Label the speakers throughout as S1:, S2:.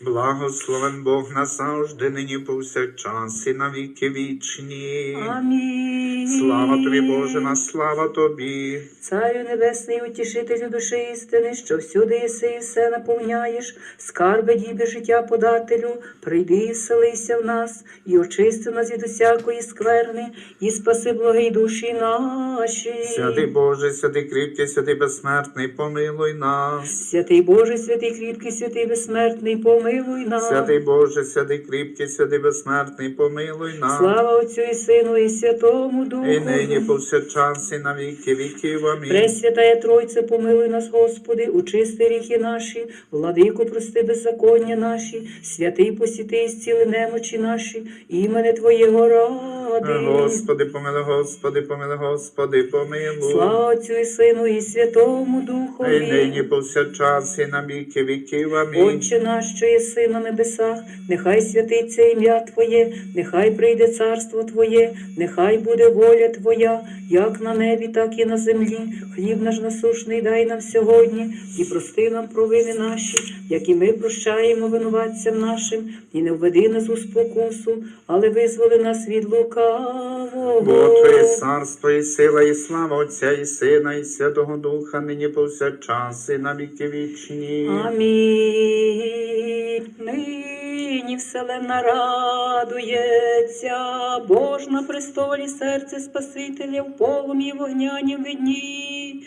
S1: Благословен Бог назавжди, нині повсякчас і на віки вічні.
S2: Амінь.
S1: Слава тобі, Боже, на слава тобі.
S2: Царю небесний, утішителю душі істини, що всюди єси і все наповняєш, скарби діби життя подателю, прийди і вселися в нас, і очисти нас від усякої скверни, і спаси благі душі наші.
S1: Святий Боже, святий кріпкий, святий безсмертний, помилуй нас.
S2: Святий Боже, святий кріпкий, святий безсмертний, помилуй нас.
S1: Святий Боже, святий кріпкий, святий безсмертний, помилуй нас.
S2: Слава Отцю і Сину, і Святому Духу.
S1: І нині повсякчас на віки віків. Амінь.
S2: Пресвятая Тройце, помили нас, Господи, очисти ріхи наші, владику, прости беззаконня наші, святий посіти і зціли немочі наші, імене Твоєго ради.
S1: Господи, помилуй, Господи, помилуй, Господи, помилуй.
S2: Слава Отцю і Сину, і Святому
S1: І
S2: Духові.
S1: нині повсякчас і на віки віків. Амінь.
S2: Отче наш, що єси на небесах, нехай святиться ім'я Твоє, нехай прийде царство Твоє, нехай буде воля Твоя, як на небі, так і на землі. Хліб наш насушний дай нам сьогодні, і прости нам провини наші, як і ми прощаємо винуватцям нашим, і не введи нас у спокусу, але визволи нас від лукавого.
S1: Бо Твоє царство і сила, і слава Отця, і Сина, і Святого Духа, нині повсякчас і на віки вічні.
S2: Амінь. Нині вселенна радується, Бож на престолі серце Спасителя в полум'ї вогнянім видні.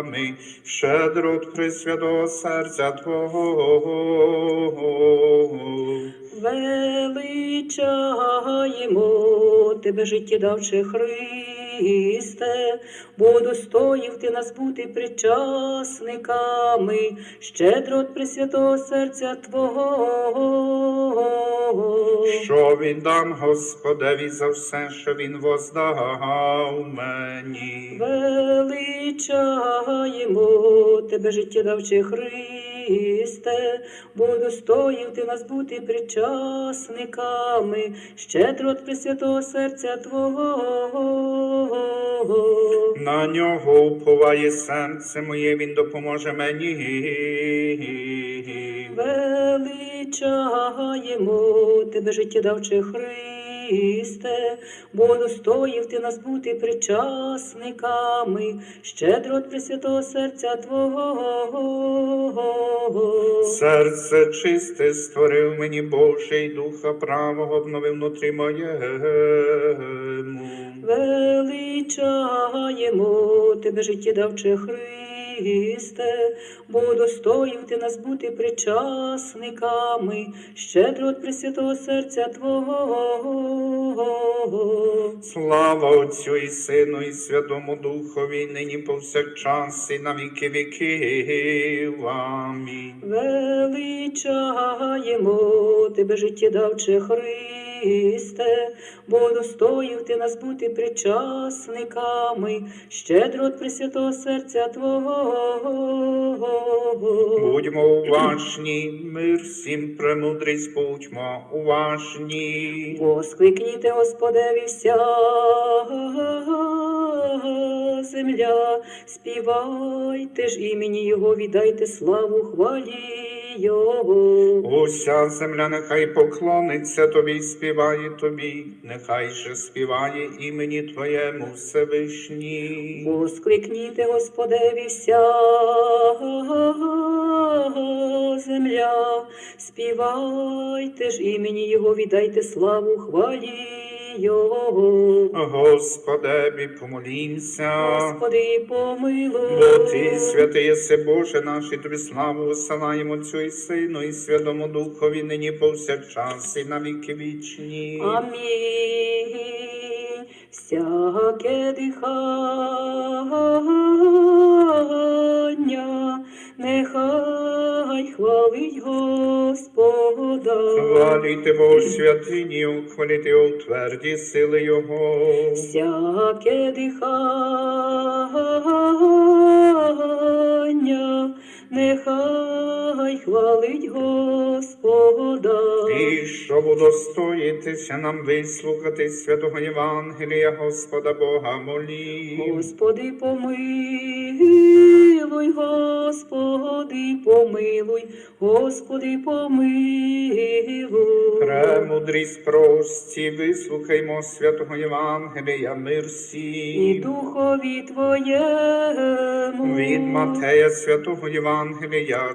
S1: причасниками, щедро от Пресвятого серця Твого.
S2: Величаємо тебе, життєдавче Христе, бо достоїв ти нас бути причасниками, щедро от Пресвятого серця Твого.
S1: Що віддам Господеві за все, що Він воздав мені.
S2: Величаємо тебе, життєдавче Христе, бо достоїв ти нас бути причасниками, щедро Пресвятого серця Твого.
S1: На нього уповає серце моє, він допоможе мені.
S2: Величаємо тебе, життєдавче Христе, бо достоїв ти нас бути причасниками, щедро от Пресвятого серця Твого.
S1: Серце чисте створив мені Боже, і духа правого обновив внутрі моєму.
S2: Величаємо тебе, життєдавче Христе, бо достоїв ти нас бути причасниками, щедро от Пресвятого серця Твого.
S1: Слава Отцю і Сину, і Святому Духові, нині повсякчас, і на віки віків. Амінь.
S2: Величаємо тебе, життєдавче Христе, бо достоїв ти нас бути причасниками, щедро от Пресвятого серця Твого.
S1: Будьмо уважні, мир всім премудрість, будьмо уважні.
S2: Воскликніте, Господеві, вся земля, співайте ж імені Його, віддайте славу хвалі Його.
S1: Уся земля нехай поклониться тобі, співає тобі, нехай же співає імені Твоєму Всевишній.
S2: Воскликніте, Господеві, вся земля, співайте ж імені Його, віддайте славу хвалі Його.
S1: Господеві, помолімся.
S2: Господи, помилуй.
S1: Бо ти святий єси Боже наш, і тобі славу висилаємо Отцю і Сину, і Святому Духові, нині повсякчас, і на віки вічні.
S2: Амінь. Всяке дихання нехай нехай хвалить Господа.
S1: Хваліте Бо святині, хваліте у тверді сили Його.
S2: Всяке дихання, нехай хвалить Господа.
S1: І щоб удостоїтися нам вислухати святого Євангелія Господа Бога молі.
S2: Господи, помилуй, Господи, помилуй, Господи, помилуй.
S1: Премудрість прості, вислухаймо святого Євангелія, мир
S2: І духові Твоєму.
S1: Від Матея святого Євангелія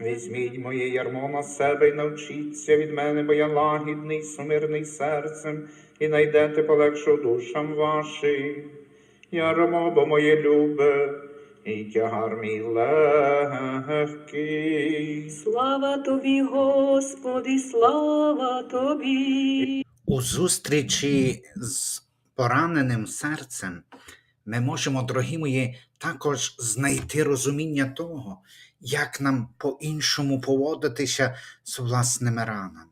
S1: Візьміть моє ярмо на себе і навчіться від мене, бо я лагідний, сумирний серцем, і найдете полегшу душам вашим. Ярмо, бо моє любе, і тягар мій легкий.
S2: Слава Тобі, Господи, слава Тобі.
S3: У зустрічі з пораненим серцем ми можемо, дорогі мої, також знайти розуміння того, як нам по-іншому поводитися з власними ранами.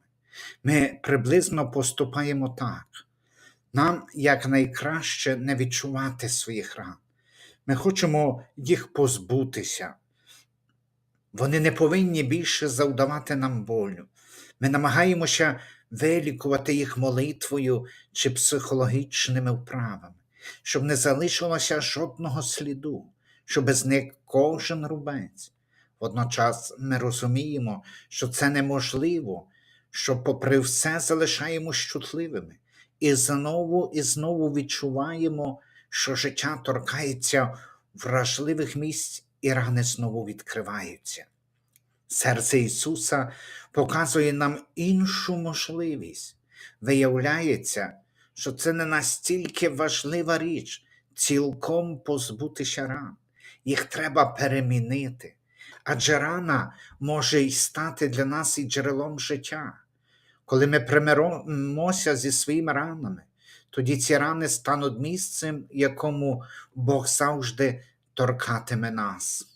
S3: Ми приблизно поступаємо так. Нам якнайкраще не відчувати своїх ран. Ми хочемо їх позбутися. Вони не повинні більше завдавати нам болю. Ми намагаємося вилікувати їх молитвою чи психологічними вправами, щоб не залишилося жодного сліду, щоб зник кожен рубець. Водночас ми розуміємо, що це неможливо, що, попри все, залишаємось чутливими, і знову і знову відчуваємо, що життя торкається вражливих місць і рани знову відкриваються. Серце Ісуса показує нам іншу можливість. Виявляється, що це не настільки важлива річ цілком позбутися ран. Їх треба перемінити. Адже рана може й стати для нас і джерелом життя. Коли ми примиримося зі своїми ранами, тоді ці рани стануть місцем, якому Бог завжди торкатиме нас.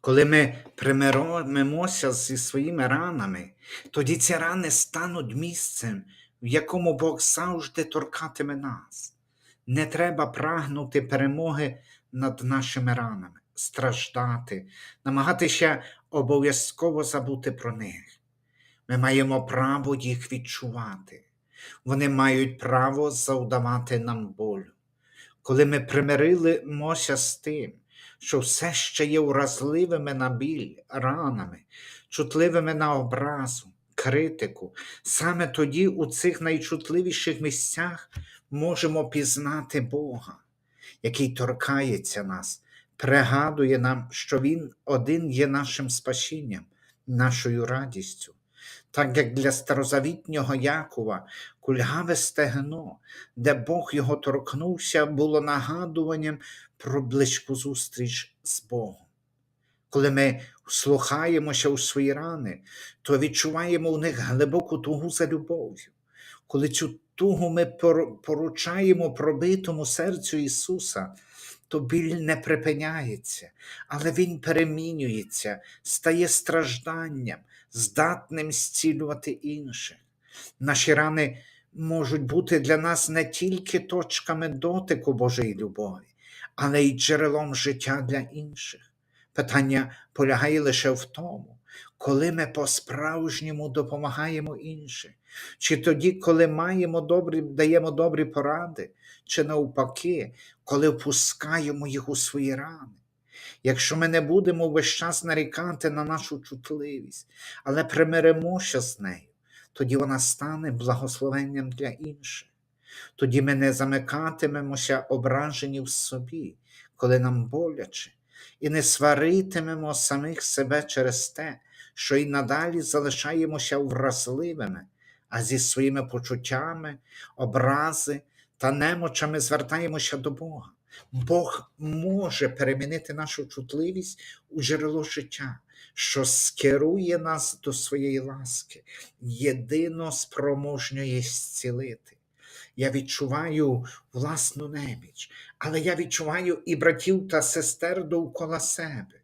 S3: Коли ми примиримося зі своїми ранами, тоді ці рани стануть місцем, в якому Бог завжди торкатиме нас. Не треба прагнути перемоги над нашими ранами, страждати, намагатися обов'язково забути про них. Ми маємо право їх відчувати. Вони мають право завдавати нам болю. Коли ми примирилимося з тим, що все ще є уразливими на біль, ранами, чутливими на образу, критику, саме тоді у цих найчутливіших місцях можемо пізнати Бога, який торкається нас, пригадує нам, що Він один є нашим спасінням, нашою радістю. Так як для старозавітнього Якова кульгаве стегно, де Бог його торкнувся, було нагадуванням про близьку зустріч з Богом. Коли ми вслухаємося у свої рани, то відчуваємо у них глибоку тугу за любов'ю. Коли цю тугу ми поручаємо пробитому серцю Ісуса, то біль не припиняється, але Він перемінюється, стає стражданням, здатним зцілювати інших. Наші рани можуть бути для нас не тільки точками дотику Божої любові, але й джерелом життя для інших. Питання полягає лише в тому, коли ми по-справжньому допомагаємо іншим, чи тоді, коли маємо добрі, даємо добрі поради, чи навпаки, коли впускаємо їх у свої рани. Якщо ми не будемо весь час нарікати на нашу чутливість, але примиримося з нею, тоді вона стане благословенням для інших. Тоді ми не замикатимемося ображені в собі, коли нам боляче, і не сваритимемо самих себе через те, що й надалі залишаємося вразливими, а зі своїми почуттями, образи та немочами звертаємося до Бога. Бог може перемінити нашу чутливість у джерело життя, що скерує нас до своєї ласки, єдино спроможньої зцілити. Я відчуваю власну неміч, але я відчуваю і братів та сестер довкола себе.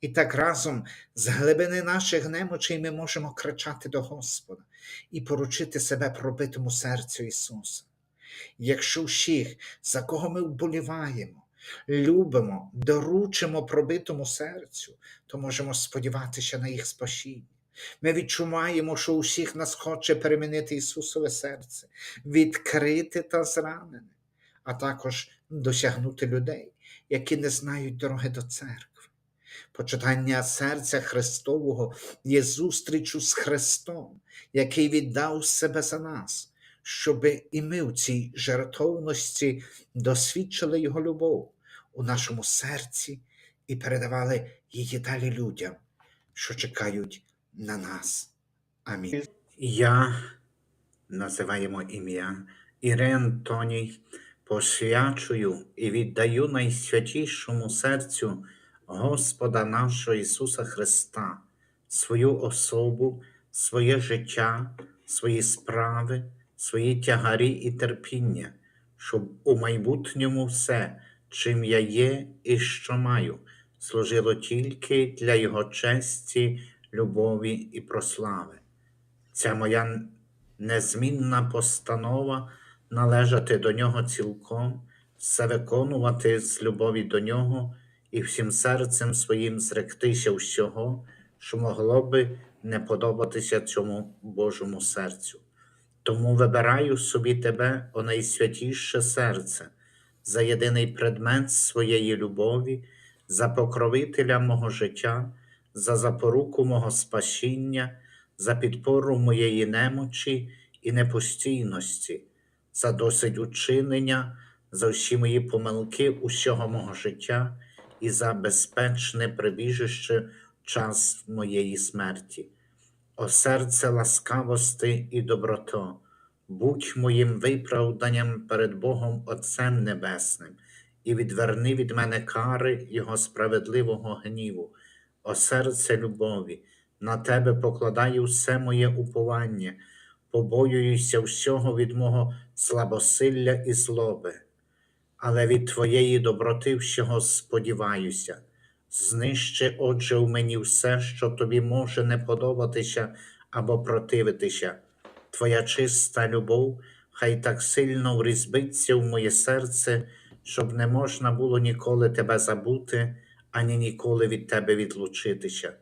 S3: І так разом з глибини наших немочей ми можемо кричати до Господа і поручити себе пробитому серцю Ісуса. Якщо всіх, за кого ми вболіваємо, любимо, доручимо пробитому серцю, то можемо сподіватися на їх спасіння. Ми відчуваємо, що усіх нас хоче перемінити Ісусове серце, відкрити та зранене, а також досягнути людей, які не знають дороги до церкви. Почитання серця Христового є зустрічю з Христом, який віддав себе за нас, щоби і ми в цій жертовності досвідчили Його любов у нашому серці і передавали її далі людям, що чекають на нас. Амінь. Я називаємо ім'я Ірен Тоній, посвячую і віддаю найсвятішому серцю Господа нашого Ісуса Христа, свою особу, своє життя, свої справи, свої тягарі і терпіння, щоб у майбутньому все, чим я є і що маю, служило тільки для Його честі, любові і прослави. Ця моя незмінна постанова належати до нього цілком, все виконувати з любові до нього і всім серцем своїм зректися всього, що могло би не подобатися цьому Божому серцю. Тому вибираю собі тебе, о найсвятіше серце, за єдиний предмет своєї любові, за покровителя мого життя, за запоруку мого спасіння, за підпору моєї немочі і непостійності, за досить учинення, за всі мої помилки усього мого життя і за безпечне прибіжище в час моєї смерті. О серце ласкавости і доброто, будь моїм виправданням перед Богом Отцем Небесним, і відверни від мене кари Його справедливого гніву, о серце любові, на тебе покладаю все моє уповання, побоююся всього від мого слабосилля і злоби, але від Твоєї доброти всього сподіваюся. Знищи, отже, в мені все, що тобі може не подобатися або противитися. Твоя чиста любов хай так сильно врізбиться в моє серце, щоб не можна було ніколи тебе забути, ані ніколи від тебе відлучитися.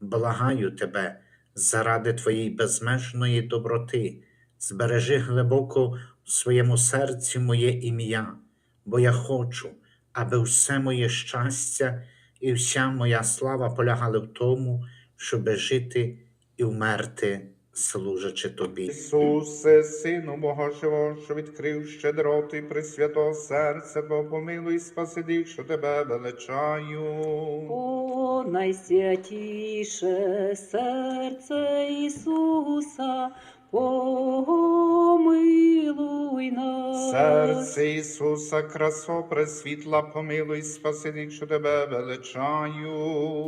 S3: Благаю тебе, заради твоєї безмежної доброти, збережи глибоко в своєму серці моє ім'я, бо я хочу, аби все моє щастя і вся моя слава полягали в тому, щоби жити і вмерти, служачи тобі.
S1: Ісусе, Сину Бога Живого, що відкрив щедроту і пресвятого серця, Бо помилуй, спаси тих, що тебе величаю.
S2: О, найсвятіше серце Ісуса, помилуй нас.
S1: Серце Ісуса, красо пресвітла, помилуй, спаси тих, що тебе величаю.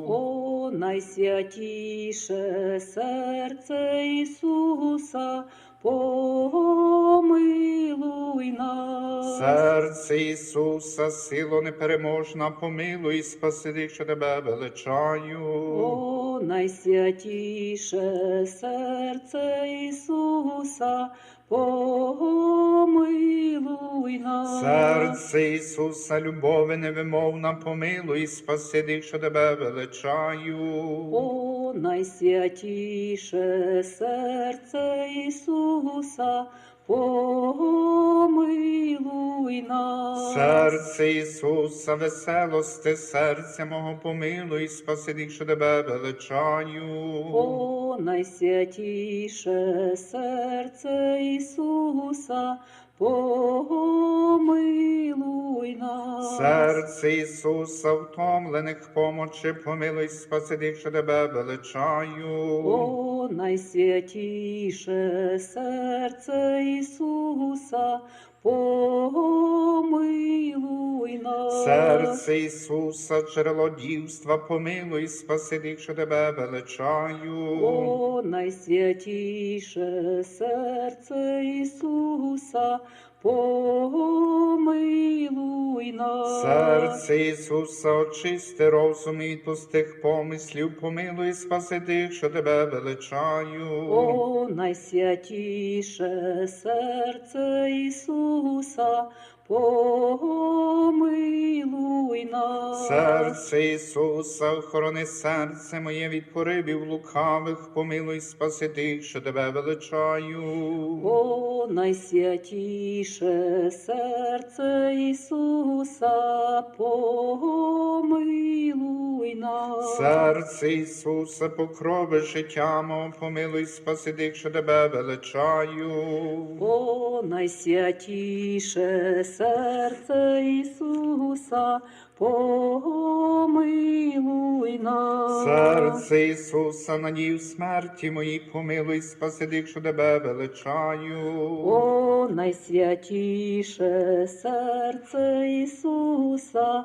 S2: О, найсвятіше серце Ісуса, помилуй нас.
S1: Серце Ісуса, сило непереможна, помилуй, спаси тих, що тебе величаю.
S2: О, найсвятіше серце Ісуса, помилуй нас.
S1: Серце Ісуса, любови невимовна, помилуй, спаси тих, що тебе величаю.
S2: О, найсвятіше серце Ісуса, помилуй нас.
S1: Серце Ісуса, веселости, серця мого помилуй, спаси тих, що тебе величаю.
S2: О, найсвятіше серце Ісуса, помилуй нас.
S1: Серце Ісуса, втомлених помочи, помилуй, спаси тих, що тебе величаю.
S2: О, найсвятіше серце Ісуса, помилуй нас.
S1: Серце Ісуса, джерело дівства, помилуй, спаси тих, що тебе величаю.
S2: О, найсвятіше серце Ісуса, помилуй нас.
S1: Серце Ісуса, очисти розум і пустих помислів, помилуй, спаси тих, що тебе величаю.
S2: О, найсвятіше серце Ісуса, помилуй нас.
S1: Серце Ісуса, охорони серце моє від поривів лукавих, помилуй, спаси тих, що тебе величаю.
S2: О, найсвятіше серце Ісуса, помилуй нас.
S1: Серце Ісуса, покрови життя мого, помилуй, спаси тих, що тебе величаю.
S2: О, найсвятіше серце Ісуса, помилуй нас.
S1: Серце Ісуса, надію смерті моїй, помилуй, спаси тих, що тебе величаю.
S2: О, найсвятіше серце Ісуса,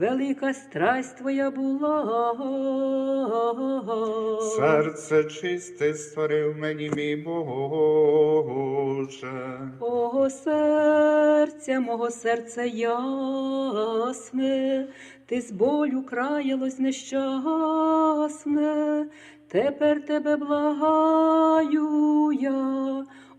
S2: велика страсть твоя була.
S1: Серце чисте створив мені, мій Боже.
S2: О, серця, мого серця ясне, ти з болю краялось нещасне, тепер тебе благаю я,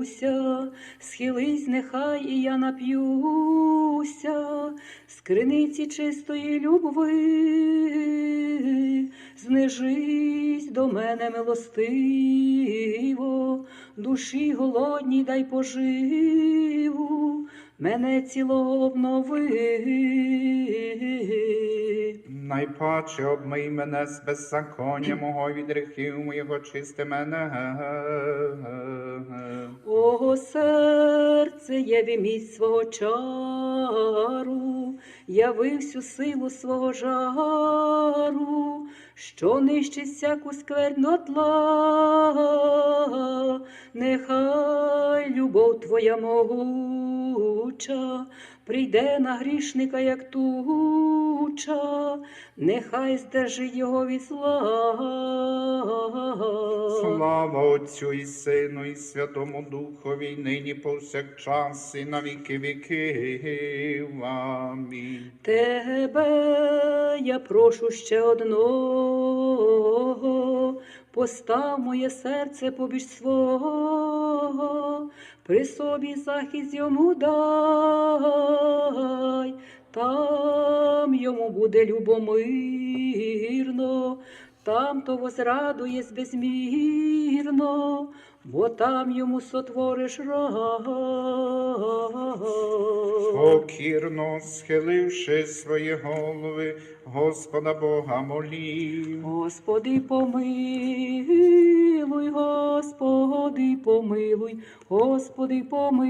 S2: дивлюся, схились, нехай і я нап'юся, з криниці чистої любви, знижись до мене милостиво, душі голодній дай поживу, мене цілого обнови.
S1: Найпаче обмий мене з беззаконня мого від гріхів моєго чисти мене.
S2: О, серце, яви міць свого чару, яви всю силу свого жару, що нищить всяку скверну тла, нехай любов твоя могуча, прийде на грішника, як туча, нехай здержить його від зла.
S1: Слава Отцю і Сину, і Святому Духові, нині повсякчас, і на віки віків. Амінь.
S2: Тебе я прошу ще одного, постав моє серце побіж свого, при собі захист йому дай, там йому буде любомирно, там то возрадує безмірно, бо там йому сотвориш рай.
S1: Покірно схиливши свої голови, Господа Бога молів.
S2: Господи, помилуй, Господи, помилуй, Господи, помилуй.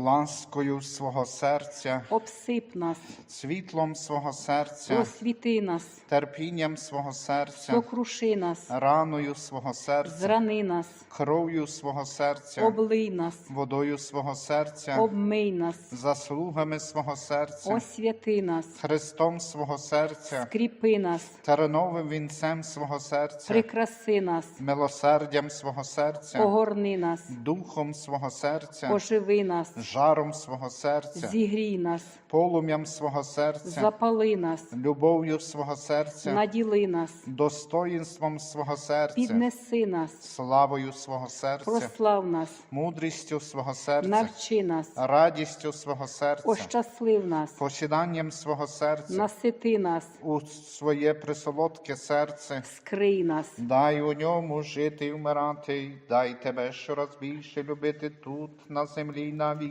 S1: Ласкою свого серця,
S2: Обсип нас,
S1: світлом свого серця,
S2: просвіти нас,
S1: терпінням свого серця,
S2: сокруши нас,
S1: раною свого серця,
S2: зрани нас,
S1: кров'ю свого серця,
S2: облий нас,
S1: водою свого серця,
S2: обмий нас,
S1: заслугами свого серця,
S2: освяти нас,
S1: Христом свого серця,
S2: скріпи нас,
S1: терновим вінцем свого серця,
S2: прикраси нас,
S1: милосердям свого серця,
S2: огорни нас,
S1: духом свого серця,
S2: оживи нас,
S1: жаром свого серця,
S2: зігрій нас,
S1: полум'ям свого серця,
S2: запали нас,
S1: любов'ю свого серця,
S2: наділи нас,
S1: достоїнством свого серця,
S2: піднеси нас,
S1: славою свого серця,
S2: прослав нас,
S1: мудрістю свого серця,
S2: навчи нас,
S1: радістю свого серця,
S2: ощаслив нас,
S1: посіданням свого серця,
S2: насити нас,
S1: у своє присолодке серце.
S2: скрий нас.
S1: Дай у ньому жити і вмирати, дай тебе щораз більше любити тут, на землі, й на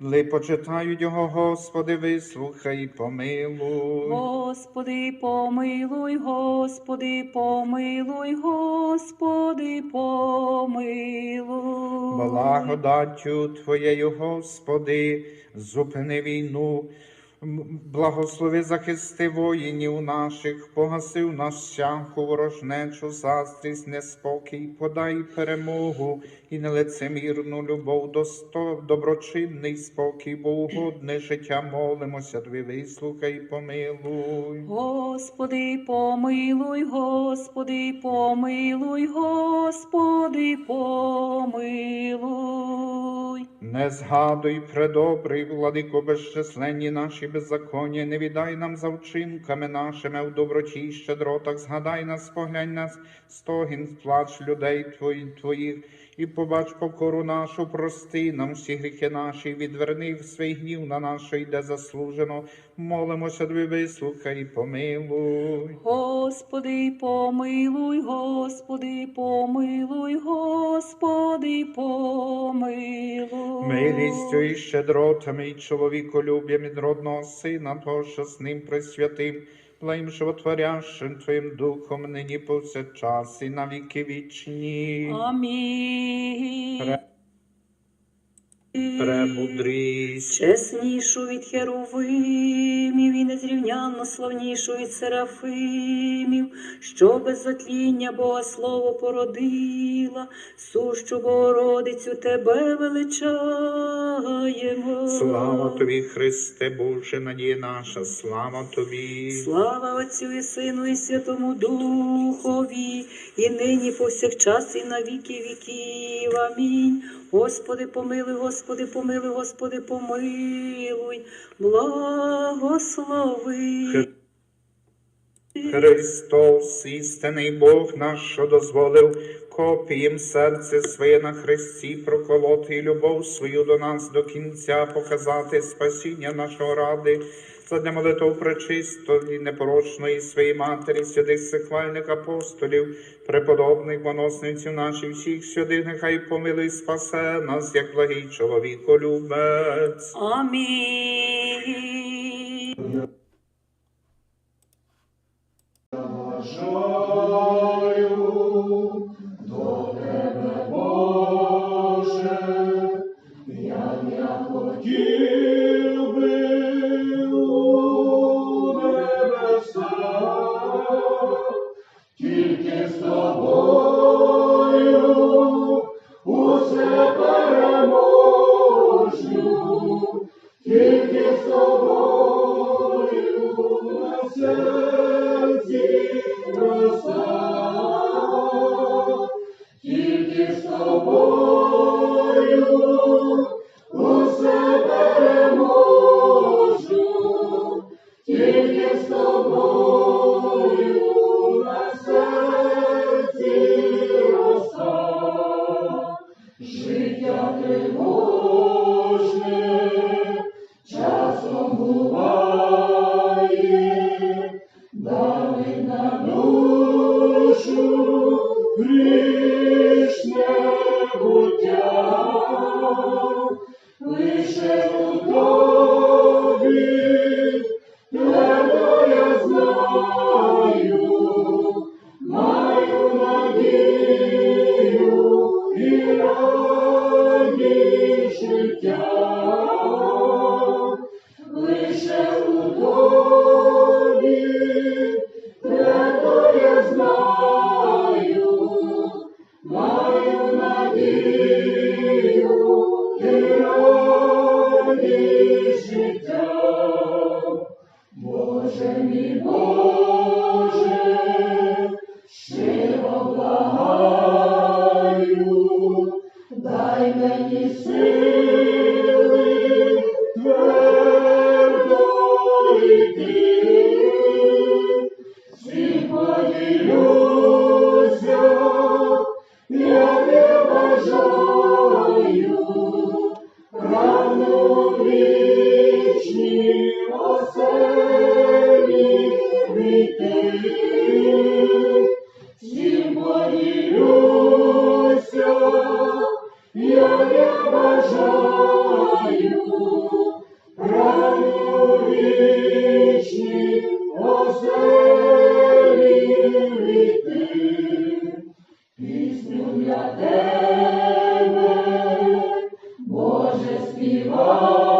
S1: Ли почитають його, Господи, вислухай і помилуй.
S2: Господи, помилуй, Господи, помилуй, Господи, помилуй.
S1: Благодаттю Твоєю, Господи, зупини війну. Благослови захисти воїнів наших, погаси в нас всяку ворожнечу, заздрість, неспокій, подай перемогу і нелицемірну любов, досто, доброчинний спокій, богоугодне життя, молимося, Тобі вислухай, і помилуй.
S2: Господи, помилуй, Господи, помилуй, Господи, помилуй.
S1: Не згадуй, предобрий, владико, безчисленні наші беззаконня, не віддай нам за вчинками нашими в доброті й щедротах, згадай нас, поглянь нас, стогін, плач людей твої, твоїх, і побач покору нашу, прости нам всі гріхи наші, відверни в свій гнів на що йде заслужено. Молимося, тобі вислухай, і помилуй.
S2: Господи, помилуй, Господи, помилуй, Господи, помилуй.
S1: Милістю і щедротами, і чоловіколюб'ям від родного сина, того, що з ним присвятим, Твоїм животворящим Твоїм духом, нині повсякчас і на віки вічні.
S2: Амінь.
S1: Пре- Премудрість.
S2: Чеснішу від херовимів і незрівнянно славнішу від серафимів, що без затління Бога Слово породила, сущу Богородицю тебе величаємо.
S1: Слава Тобі, Христе Боже, надія наша, слава Тобі.
S2: Слава Отцю і Сину, і Святому Духові, і нині повсякчас, і на віки віків. Амінь. Господи, помилуй, Господи, помилуй, Господи, помилуй, благослови.
S1: Христос, істинний Бог наш, що дозволив копієм серце своє на хресті проколоти і любов свою до нас до кінця показати спасіння нашого ради. Задля молитов пречистої, непорочної своєї матері, святих сихвальних апостолів, преподобних моносниців наших всіх святих, нехай помилуй спасе нас, як благий чоловіколюбець.
S2: Амінь.
S4: Боже мій Пісню для тебе, Боже, співаю,